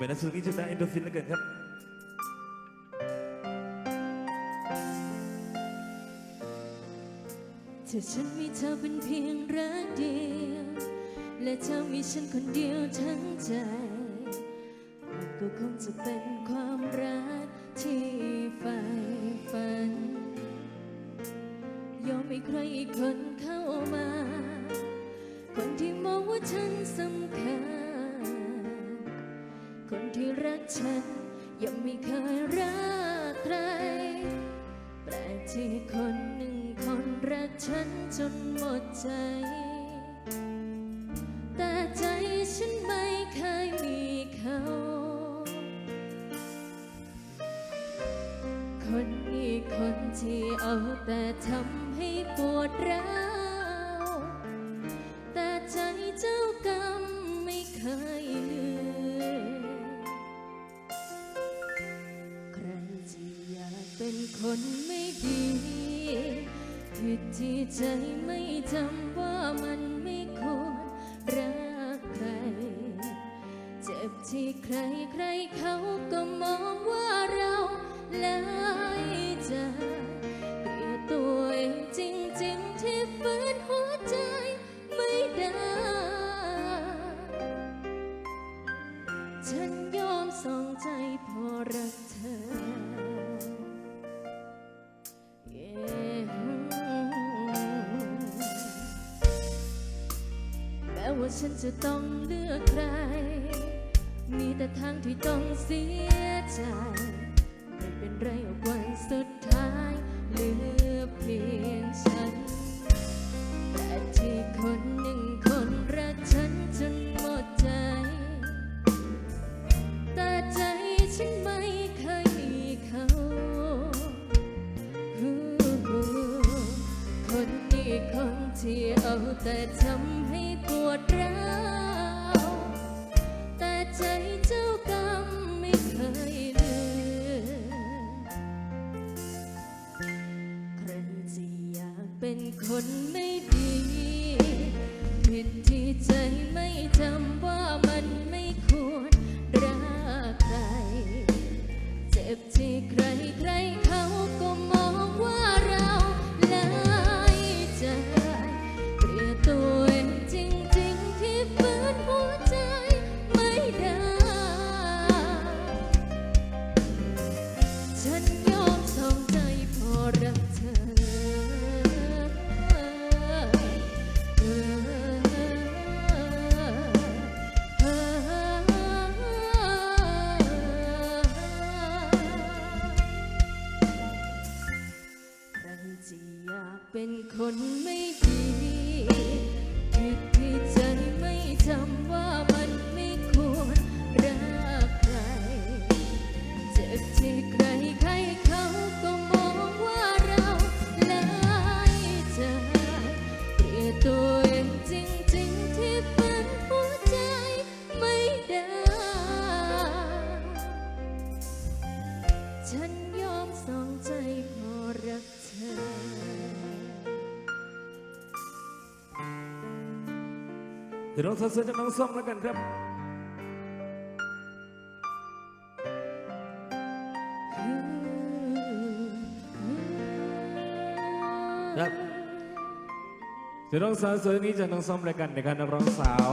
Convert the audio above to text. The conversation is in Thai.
เป็นนักสู้นี้จะได้เอนโดฟินแล้วกินครับถ้าฉันมีเธอเป็นเพียงรักเดียว และเธอมีฉันคนเดียวทั้งใจ มันก็คงจะเป็นความรักที่ใฝ่ฝัน ยอมให้ใครอีกคนเข้ามา ยังไม่เคยรักใคร แปลกที่คนหนึ่งคนรักฉันจนหมดใจ แต่ใจฉันไม่เคยมีเขา คนนี้คนที่เอาแต่ทำให้ปวดร้าว คนไม่ดีผิดที่ใจไม่จำว่ามันไม่ควรรักใคร เจ็บที่ใครใครเขาก็มองว่าเราลายใจเกลียดตัวเองจริงๆที่ฝืนหัวใจไม่ได้ ฉันยอมส่งใจพอรักเธอ ฉันจะต้องเลือกใคร มีแต่ทางที่ต้องเสียใจ ไม่เป็นไรหรอกวันสุดท้ายเลือ ที่เอาแต่ทำให้ปวดร้าวแต่ใจเจ้ากรรมไม่เคยลืมใครจะอยากเป็นคนไม่ดีผิดที่ใจไม่จำว่ามันไม่ควรรักใคร เจ็บที่ใครใคร คนไม่ดี เดี๋ยวน้องสาวเสือจากน้องส้มแล้วกันครับ ครับเดี๋ยวน้องสาวสวยนี้จากน้องส้มแล้วกันนการับนักร้องสาว